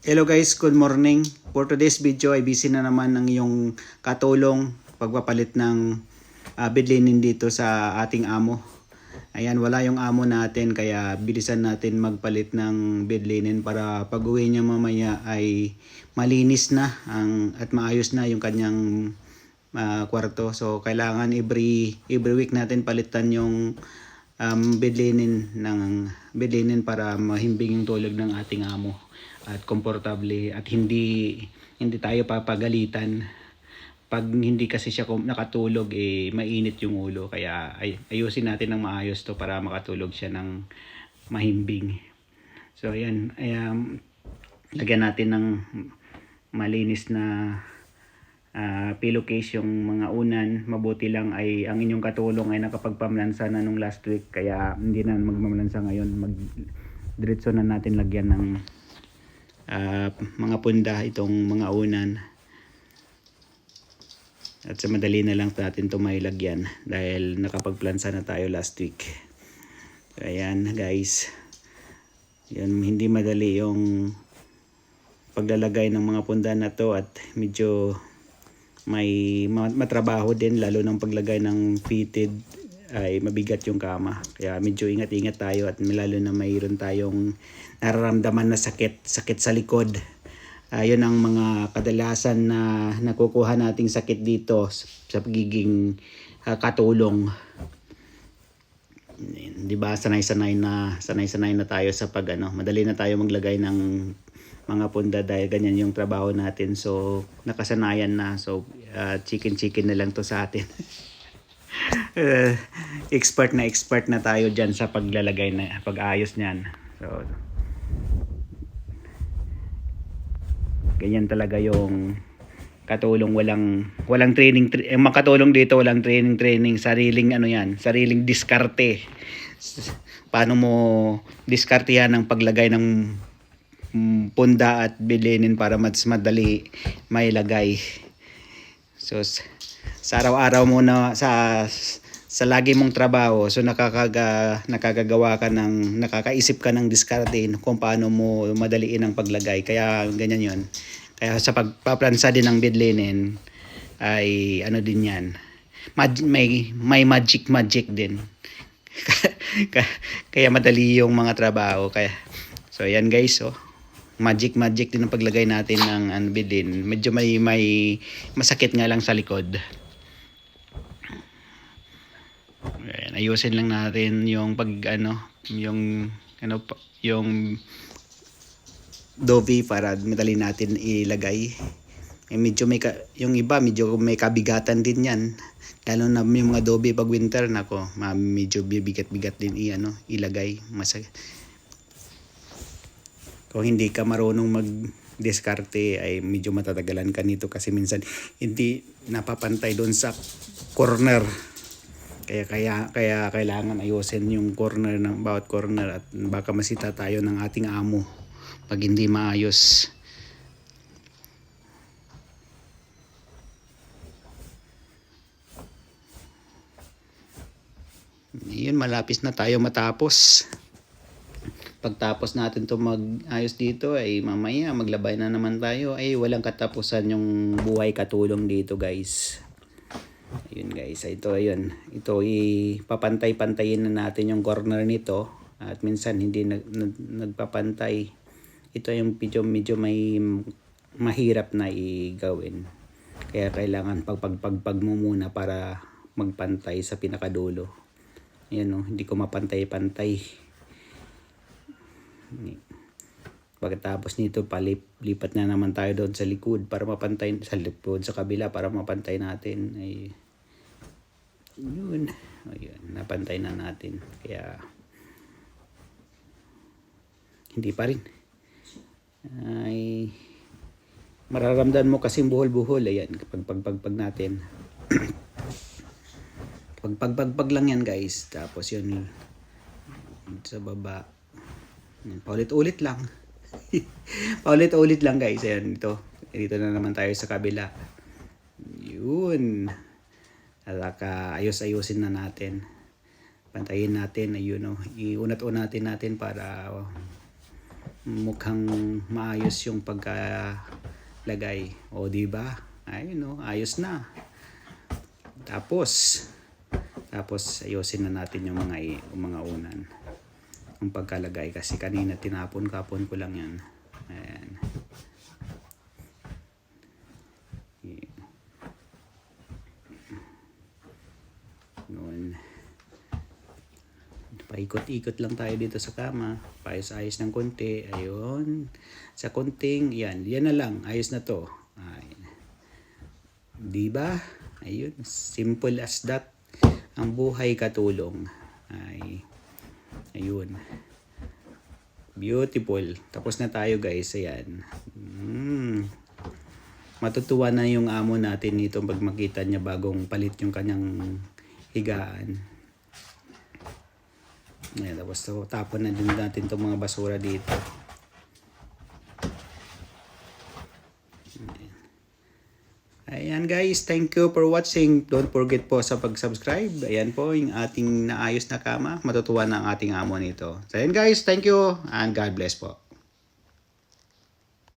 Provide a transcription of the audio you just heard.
Hello guys, good morning. For today's video ay busy na naman ng iyong katulong pagpapalit ng uh, bidlinin dito sa ating amo. Ayan, wala yung amo natin kaya bilisan natin magpalit ng bidlinin para pag uwi niya mamaya ay malinis na ang, at maayos na yung kanyang ah, kwarto. So kailangan every every week natin palitan yung um, bidlinin ng bidlinin para mahimbing yung tulog ng ating amo at komportable at hindi hindi tayo papagalitan. Pag hindi kasi siya nakatulog eh mainit yung ulo. Kaya ay, ayusin natin ng maayos to para makatulog siya ng mahimbing. So ayan ayan lagyan natin ng malinis na ah, pillowcase yung mga unan. Mabuti lang ay ang inyong katulong ay nakapagpamlansa na nung last week. Kaya hindi na magmamlansa ngayon. Mag diretso na natin lagyan ng ah, mga punda itong mga unan. At sa madali na lang natin ito mailagyan dahil nakapagplansa na tayo last week. So, ayan guys. Yun, hindi madali yung paglalagay ng mga punda na to at medyo may ma- matrabaho din lalo ng paglagay ng fitted ay mabigat yung kama. Kaya medyo ingat-ingat tayo at lalo na mayroon tayong nararamdaman na sakit sakit sa likod. Ayun ang mga kadalasan na nakukuha nating sakit dito sa, sa pagiging ah, katulong. 'di ba? Sanay-sanay na sanay-sanay na tayo sa pag ano madali na tayo maglagay ng mga punda dahil ganyan yung trabaho natin. So nakasanayan na. So chicken chicken na lang to sa atin Eh, expert na expert na tayo diyan sa paglalagay na pag-ayos niyan. So ganyan talaga yung katulong walang walang training tra- eh, makatulong dito walang training training sariling ano yan sariling diskarte. Paano mo diskartehan ang paglagay ng mm, punda at bilinin para mas madali mailagay? So sa araw-araw mo na sa sa lagi mong trabaho. So nakakaga nakakagawa ka ng nakakaisip ka ng diskarte kung paano mo madaliin ang paglagay. Kaya ganyan yon kaya sa pagpaplansa din ng bidlinen ay ano din yan. Mag- may may magic magic din. Kaya madali yung mga trabaho. Kaya so yan guys oh. Magic magic din ang paglagay natin ng ano bidlin medyo may may masakit nga lang sa likod Ayan, ayusin lang natin yung pag ano, yung ano yung dovi para madali natin ilagay. Eh, medyo may yung iba medyo may kabigatan din 'yan. Lalo na yung mga dobe pag winter nako, medyo bibigat-bigat din i ano, ilagay. Mas kung hindi ka marunong mag diskarte ay medyo matatagalan ka nito kasi minsan hindi napapantay doon sa corner kaya kaya kaya kailangan ayusin yung corner ng bawat corner at baka masita tayo ng ating amo pag hindi maayos. Yun, malapis na tayo matapos. Pagtapos natin to mag-ayos dito ay mamaya maglabay na naman tayo ay walang katapusan yung buhay katulong dito guys. Ayun guys, ito ayun. Ito ipapantay-pantayin na natin yung corner nito at minsan hindi nag, nag, nagpapantay. Ito yung medyo, medyo may mahirap na igawin. Kaya kailangan pagpagpagpag mo muna para magpantay sa pinakadulo. Ayan oh, hindi ko mapantay-pantay. Pagkatapos nito, palip, lipat na naman tayo doon sa likod para mapantay, sa likod, sa kabila para mapantay natin. Ay, yun. Ayun, napantay na natin. Kaya, hindi pa rin. Ay, mararamdaman mo kasing buhol-buhol. Ayan, pag pag pag, pag natin. pag pag pag pag lang yan guys. Tapos yun, sa baba. Paulit-ulit lang. Paulit-ulit lang guys. Ayan, ito. Dito na naman tayo sa kabila. Yun. Alaka, ayos-ayusin na natin. Pantayin natin. Ayun, oh. Iunat-unatin natin para oh, mukhang maayos yung pagkalagay. O di ba? Ayun no, ayos na. Tapos tapos ayusin na natin yung mga yung mga unan. Yung pagkalagay kasi kanina tinapon-kapon ko lang yan. Ayan. Noon. Paikot-ikot lang tayo dito sa kama. Paayos-ayos ng konti. Ayun. Sa konting, yan. Yan na lang. Ayos na to. Ayun. Di ba? Ayun. Simple as that. Ang buhay katulong. Ay. Ayun. Beautiful. Tapos na tayo guys. Ayan. Mm. Matutuwa na yung amo natin nito pag makita niya bagong palit yung kanyang higaan. Ayan, tapos tapon na din natin itong mga basura dito. Ayan guys, thank you for watching. Don't forget po sa pag-subscribe. Ayan po yung ating naayos na kama. Matutuwa na ang ating amo nito. So ayan guys, thank you and God bless po.